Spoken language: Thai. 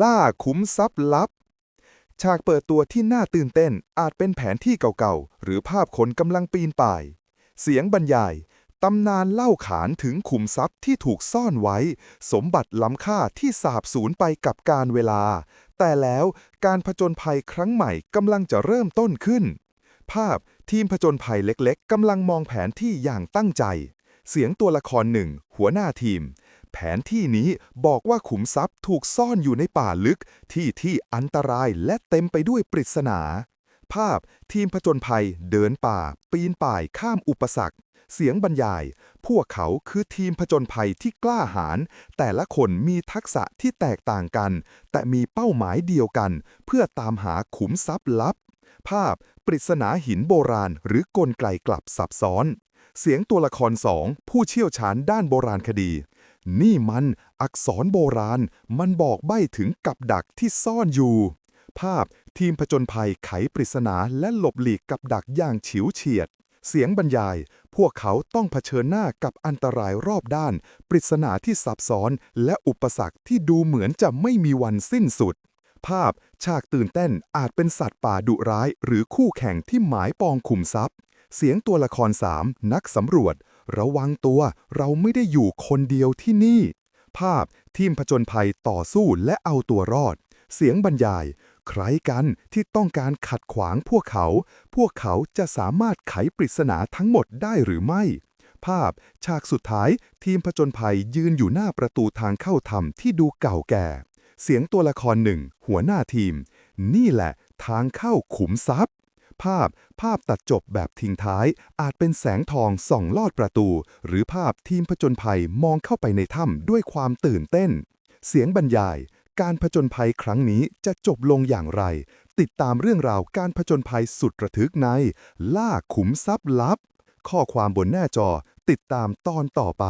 ล่าขุมทรัพย์ลับ ฉากเปิดตัวที่น่าตื่นเต้นอาจเป็นแผนที่เก่าๆ หรือภาพคนกำลังปีนป่าย เสียงบรรยายตำนานเล่าขานถึงขุมทรัพย์ที่ถูกซ่อนไว้ สมบัติล้ำค่าที่สาบสูญไปกับการเวลา แต่แล้วการผจญภัยครั้งใหม่กำลังจะเริ่มต้นขึ้น ภาพทีมผจญภัยเล็กๆกำลังมองแผนที่อย่างตั้งใจ เสียงตัวละครหนึ่งหัวหน้าทีม แผนที่นี้บอกว่าขุมทรัพย์ถูกซ่อนอยู่ในป่าลึก ที่ที่อันตรายและเต็มไปด้วยปริศนา ภาพทีมผจญภัยเดินป่า ปีนป่ายข้ามอุปสรรค เสียงบรรยาย พวกเขาคือทีมผจญภัยที่กล้าหาญแต่ละคนมีทักษะที่แตกต่างกัน แต่มีเป้าหมายเดียวกัน เพื่อตามหาขุมทรัพย์ลับ ภาพปริศนาหินโบราณ หรือกลไกกลับซับซ้อน เสียงตัวละครสองผู้เชี่ยวชาญด้านโบราณคดี นี่มันอักษรโบราณ มันบอกใบ้ถึงกับดักที่ซ่อนอยู่ ภาพทีมผจญภัยไขปริศนาและหลบหลีกกับดักอย่างฉิวเฉียด เสียงบรรยาย พวกเขาต้องเผชิญหน้ากับอันตรายรอบด้าน ปริศนาที่ซับซ้อน และอุปสรรคที่ดูเหมือนจะไม่มีวันสิ้นสุด ภาพฉากตื่นเต้นอาจเป็นสัตว์ป่าดุร้าย หรือคู่แข่งที่หมายปองขุมทรัพย์เสียงตัวละครสามนักสำรวจ ระวังตัวเราไม่ได้อยู่คนเดียวที่นี่ ภาพทีมผจญภัยต่อสู้และเอาตัวรอด เสียงบรรยาย ใครกันที่ต้องการขัดขวางพวกเขา พวกเขาจะสามารถไขปริศนาทั้งหมดได้หรือไม่ ภาพฉากสุดท้ายทีมผจญภัยยืนอยู่หน้าประตูทางเข้าถ้ำที่ดูเก่าแก่ เสียงตัวละครหนึ่งหัวหน้าทีม นี่แหละทางเข้าขุมทรัพย์ ภาพ ภาพตัดจบแบบทิ้งท้าย อาจเป็นแสงทองส่องลอดประตู หรือภาพทีมผจญภัยมองเข้าไปในถ้ำด้วยความตื่นเต้น เสียงบรรยาย การผจญภัยครั้งนี้จะจบลงอย่างไร ติดตามเรื่องราวการผจญภัยสุดระทึกใน ล่าขุมทรัพย์ลับ ข้อความบนหน้าจอติดตามตอนต่อไป